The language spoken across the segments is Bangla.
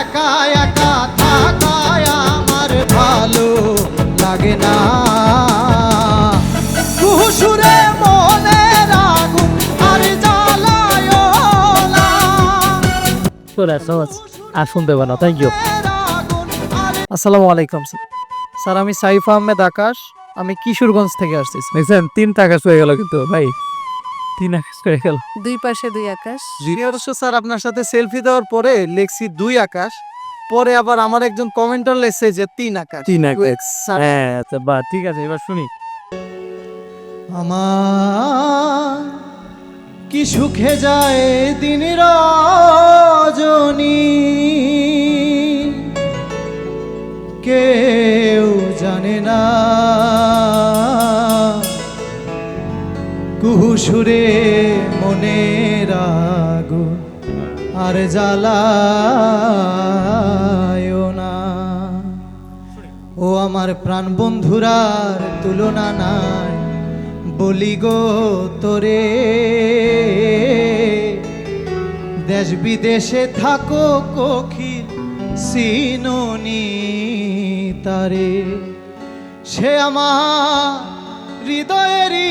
একা একা থাকায় আমার ভালো লাগে না। মনের আগুন আর জ্বালায় না। আর শুনতে পারো না থ্যাংক ইউ আসসালামু আলাইকুম স্যার। স্যার আমি সাইফ আহমেদ আকাশ আমি কিশোরগঞ্জ থেকে আসতেছি দেখছেন তিন টাকা হয়ে গেল কিন্তু ভাই। তিন আকাশ হয়ে গেল। দুই পাশে দুই আকাশ। অবশ্য স্যার আপনার সাথে সেলফি দেওয়ার পরে লেখছি দুই আকাশ পরে আবার আমার একজন কমেন্টার লেখছে যে তিন আকাশ। তিন আকাশ। হ্যাঁ আচ্ছা বা ঠিক আছে এবার শুনি। আমার কি সুখে যায় দিন রজনী? কেউ জানে না কুহুসুরে মনে আগুন আর জ্বালায় না। ও আমার প্রাণ বন্ধুরার তুলনা নাই, বলি গো তোরে দেশ বিদেশে থাকো কোকিল সিনোনি তারে, সে আমার হৃদয়েরই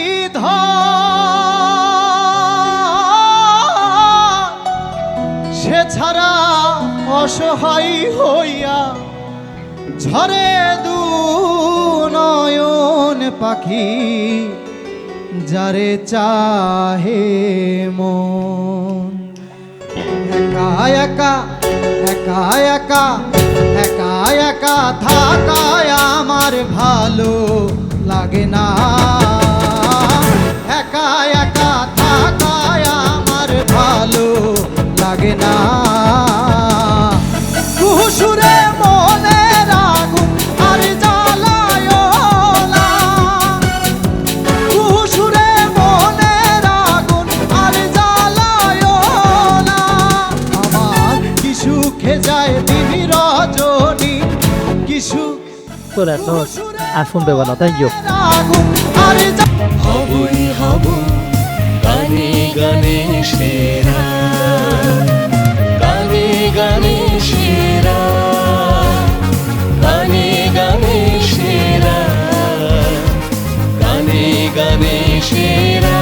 সে ছাড়া অসহায় হইয়া ঝরে দু নয়ন পাখি, যারে চাহে মন। একা একা একা একা একা একা থাকায় আমার ভালো লাগে না। কিছু তোর এত আর শুনতে না থ্যাংক ইউ হবই হব গানে গানে সেরা। গানে গানে সেরা। গানে গানে সেরা। গানে গানে সেরা।